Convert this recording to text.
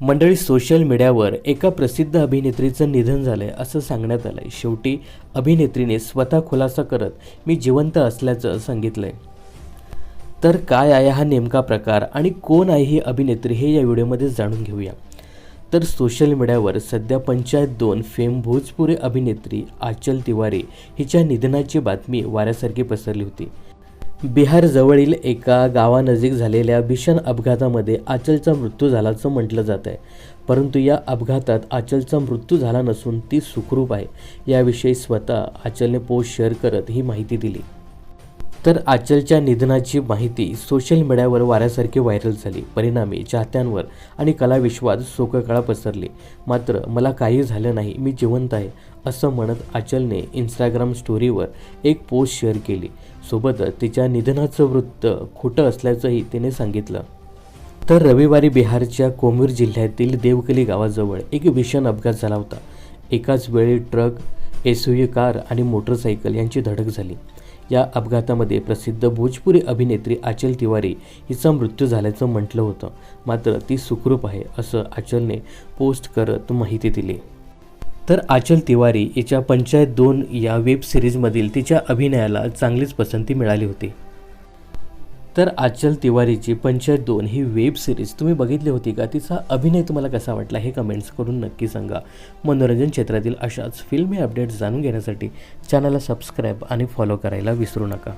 मंडळी सोशल मीडियावर एका प्रसिद्ध अभिनेत्रीचं निधन झालं आहे असं सांगण्यात आलं आहे शेवटी अभिनेत्रीने स्वतः खुलासा करत मी जिवंत असल्याचं सांगितलं आहे तर काय आहे हा नेमका प्रकार आणि कोण आहे ही अभिनेत्री हे या व्हिडिओमध्ये जाणून घेऊया. तर सोशल मीडियावर सध्या पंचायत दोन फेम भोजपुरी अभिनेत्री आचल तिवारी हिच्या निधनाची बातमी वाऱ्यासारखी पसरली होती. बिहारजवळील एका गावानजीक झालेल्या भीषण अपघातामध्ये आचलचा मृत्यू झाल्याचं म्हटलं जात आहे. परंतु या अपघातात आचलचा मृत्यू झाला नसून ती सुखरूप आहे. याविषयी स्वतः आचलने पोस्ट शेअर करत ही माहिती दिली. तर आचलच्या निधनाची माहिती सोशल मीडियावर वाऱ्यासारखी व्हायरल झाली. परिणामी चाहत्यांवर आणि कलाविश्वात शोककळा पसरली. मात्र मला काही झालं नाही मी जिवंत आहे असं म्हणत आचलने इंस्टाग्राम स्टोरीवर एक पोस्ट शेअर केली. सोबतच तिच्या निधनाचं वृत्त खोटं असल्याचंही तिने सांगितलं. तर रविवारी बिहारच्या कोमीर जिल्ह्यातील देवकली गावाजवळ एक भीषण अपघात झाला होता. एकाच वेळी ट्रक एस कार आणि मोटरसायकल यांची धडक झाली. या अपघातामध्ये प्रसिद्ध भोजपुरी अभिनेत्री आचल तिवारी हिचा मृत्यू झाल्याचं म्हटलं होतं. मात्र ती सुखरूप आहे असं आचलने पोस्ट करत माहिती दिली. तर आचल तिवारी हिच्या पंचायत दोन या वेब सिरीजमधील तिच्या अभिनयाला चांगलीच पसंती मिळाली होती. तर आचल तिवारीची पंचायत दोन ही वेब सिरीज तुम्ही बघितली होती का? तिचा अभिनय तुम्हाला कसा वाटला हे कमेंट्स करून नक्की सांगा. मनोरंजन क्षेत्रातील अशाच फिल्मी अपडेट्स जाणून घेण्यासाठी चॅनलला सबस्क्राईब आणि फॉलो करायला विसरू नका.